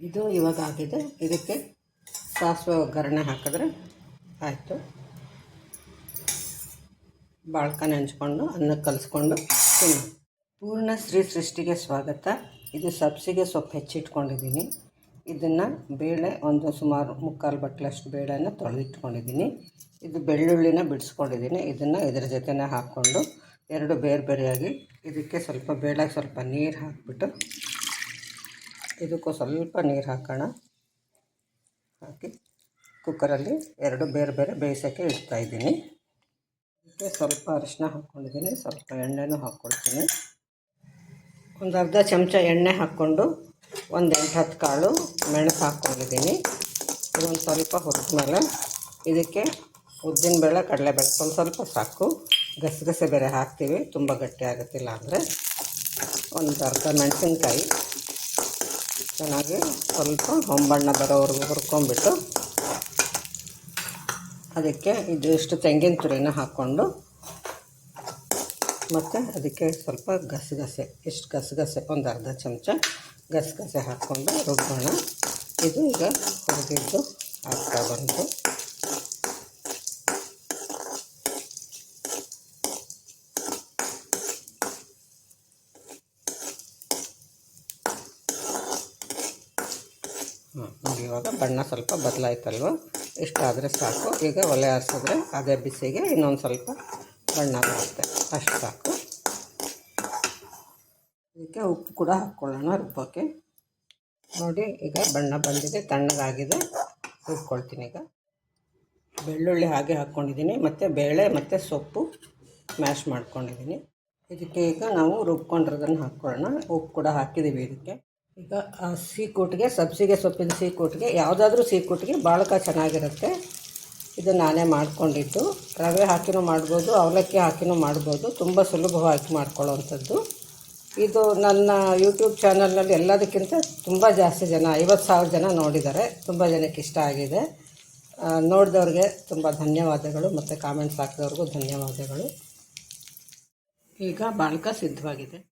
ಇದು ಇವಾಗ ಆಗಿದೆ ಇದಕ್ಕೆ ಸಾಸಿವೆ ಒಗ್ಗರಣೆ ಹಾಕಿದ್ರೆ ಆಯಿತು. ಬಾಳ್ಕ ನೆಂಚ್ಕೊಂಡು ಅನ್ನಕ್ಕೆ ಕಲಿಸ್ಕೊಂಡು ತಿನ್ನು. ಪೂರ್ಣ ಶ್ರೀ ಸೃಷ್ಟಿಗೆ ಸ್ವಾಗತ. ಇದು ಸಬ್ಸಿಗೆ ಸೊಪ್ಪು ಹೆಚ್ಚಿಟ್ಕೊಂಡಿದ್ದೀನಿ. ಇದನ್ನು ಬೇಳೆ ಒಂದು ಸುಮಾರು ಮುಕ್ಕಾಲು ಬಟ್ಲಷ್ಟು ಬೇಳೆನ ತೊಳೆದಿಟ್ಕೊಂಡಿದ್ದೀನಿ. ಇದು ಬೆಳ್ಳುಳ್ಳಿನ ಬಿಡಿಸ್ಕೊಂಡಿದ್ದೀನಿ. ಇದನ್ನು ಇದರ ಜೊತೆನೇ ಹಾಕ್ಕೊಂಡು ಎರಡು ಬೇರೆ ಬೇರೆಯಾಗಿ ಇದಕ್ಕೆ ಸ್ವಲ್ಪ ಬೇಳೆ, ಸ್ವಲ್ಪ ನೀರು ಹಾಕಿಬಿಟ್ಟು ಇದಕ್ಕೂ ಸ್ವಲ್ಪ ನೀರು ಹಾಕೋಣ. ಹಾಕಿ ಕುಕ್ಕರಲ್ಲಿ ಎರಡು ಬೇರೆ ಬೇರೆ ಬೇಯಿಸೋಕ್ಕೆ ಇಡ್ತಾಯಿದ್ದೀನಿ ಇದಕ್ಕೆ ಸ್ವಲ್ಪ ಅರಿಶಿನ ಹಾಕ್ಕೊಂಡಿದ್ದೀನಿ, ಸ್ವಲ್ಪ ಎಣ್ಣೆನೂ ಹಾಕ್ಕೊಳ್ತೀನಿ. ಒಂದು ಅರ್ಧ ಚಮಚ ಎಣ್ಣೆ ಹಾಕ್ಕೊಂಡು ಒಂದು ಎಂಟು ಹತ್ತು ಕಾಳು ಮೆಣಸು ಹಾಕ್ಕೊಂಡಿದ್ದೀನಿ. ಇದೊಂದು ಸ್ವಲ್ಪ ಹುರಿದ್ಮೇಲೆ ಇದಕ್ಕೆ ಉದ್ದಿನಬೇಳೆ ಕಡಲೆಬೇಳೆ ಸ್ವಲ್ಪ ಸ್ವಲ್ಪ ಸಾಕು. ಗಸಗಸೆ ಬೇರೆ ಹಾಕ್ತೀವಿ, ತುಂಬ ಗಟ್ಟಿ ಆಗುತ್ತಿಲ್ಲ ಅಂದರೆ. ಒಂದು ಅರ್ಧ ಮೆಣಸಿನ್ಕಾಯಿ. ಚೆನ್ನಾಗಿ ಸ್ವಲ್ಪ ಹೊಂಬಣ್ಣ ಬರೋವರೆಗೂ ಹುರ್ಕೊಂಬಿಟ್ಟು ಅದಕ್ಕೆ ಇದು ಇಷ್ಟು ತೆಂಗಿನ ತುರಿನ ಹಾಕ್ಕೊಂಡು ಮತ್ತು ಅದಕ್ಕೆ ಸ್ವಲ್ಪ ಗಸಗಸೆ, ಇಷ್ಟು ಗಸಗಸೆ, ಒಂದು ಅರ್ಧ ಚಮಚ ಗಸಗಸೆ ಹಾಕ್ಕೊಂಡು ರುಬ್ಬೋಣ. ಇದು ಈಗ ಹುರಿದಿದ್ದು ಹಾಕ್ತಾ ಬಂತು. ನೋಡಿ ಇವಾಗ ಬಣ್ಣ ಸ್ವಲ್ಪ ಬದಲಾಯ್ತಲ್ವ? ಇಷ್ಟಾದರೆ ಸಾಕು. ಈಗ ಒಲೆ ಹಾರಿಸಿದ್ರೆ ಅದೇ ಬಿಸಿಗೆ ಇನ್ನೊಂದು ಸ್ವಲ್ಪ ಬಣ್ಣ ಬರುತ್ತೆ. ಅಷ್ಟು ಸಾಕು. ಇದಕ್ಕೆ ಉಪ್ಪು ಕೂಡ ಹಾಕ್ಕೊಳ್ಳೋಣ ರುಬ್ಬೋಕ್ಕೆ ನೋಡಿ, ಈಗ ಬಣ್ಣ ಬಂದಿದೆ, ತಣ್ಣಗಾಗಿದೆ. ರುಬ್ಕೊಳ್ತೀನಿ ಈಗ. ಬೆಳ್ಳುಳ್ಳಿ ಹಾಗೆ ಹಾಕ್ಕೊಂಡಿದ್ದೀನಿ ಮತ್ತು ಬೇಳೆ, ಮತ್ತು ಸೊಪ್ಪು ಮ್ಯಾಶ್ ಮಾಡ್ಕೊಂಡಿದ್ದೀನಿ. ಇದಕ್ಕೆ ಈಗ ನಾವು ರುಬ್ಕೊಂಡಿರೋದನ್ನು ಹಾಕ್ಕೊಳ್ಳೋಣ ಉಪ್ಪು ಕೂಡ ಹಾಕಿದ್ದೀವಿ ಇದಕ್ಕೆ. ಈಗ ಸೀಕೂಟಿಗೆ ಸಬ್ಸಿಗೆ ಸೊಪ್ಪಿನ ಸೀಕೂಟಿಗೆ ಯಾವುದಾದ್ರೂ ಸೀಕೂಟಿಗೆ ಬಾಳಕ ಚೆನ್ನಾಗಿರುತ್ತೆ. ಇದು ನಾನೇ ಮಾಡಿಕೊಂಡಿದ್ದು. ರವೆ ಹಾಕಿನೂ ಮಾಡ್ಬೋದು, ಅವಲಕ್ಕಿ ಹಾಕಿನೂ ಮಾಡ್ಬೋದು. ತುಂಬ ಸುಲಭವಾಗಿ ಮಾಡ್ಕೊಳ್ಳೋವಂಥದ್ದು ಇದು ನನ್ನ ಯೂಟ್ಯೂಬ್ ಚಾನಲ್ನಲ್ಲಿ ಎಲ್ಲದಕ್ಕಿಂತ ತುಂಬ ಜಾಸ್ತಿ ಜನ, ಐವತ್ತು ಸಾವಿರ ಜನ ನೋಡಿದ್ದಾರೆ. ತುಂಬ ಜನಕ್ಕೆ ಇಷ್ಟ ಆಗಿದೆ. ನೋಡಿದವ್ರಿಗೆ ತುಂಬ ಧನ್ಯವಾದಗಳು ಮತ್ತು ಕಾಮೆಂಟ್ಸ್ ಹಾಕಿದವ್ರಿಗೂ ಧನ್ಯವಾದಗಳು. ಈಗ ಬಾಳ್ಕ ಸಿದ್ಧವಾಗಿದೆ.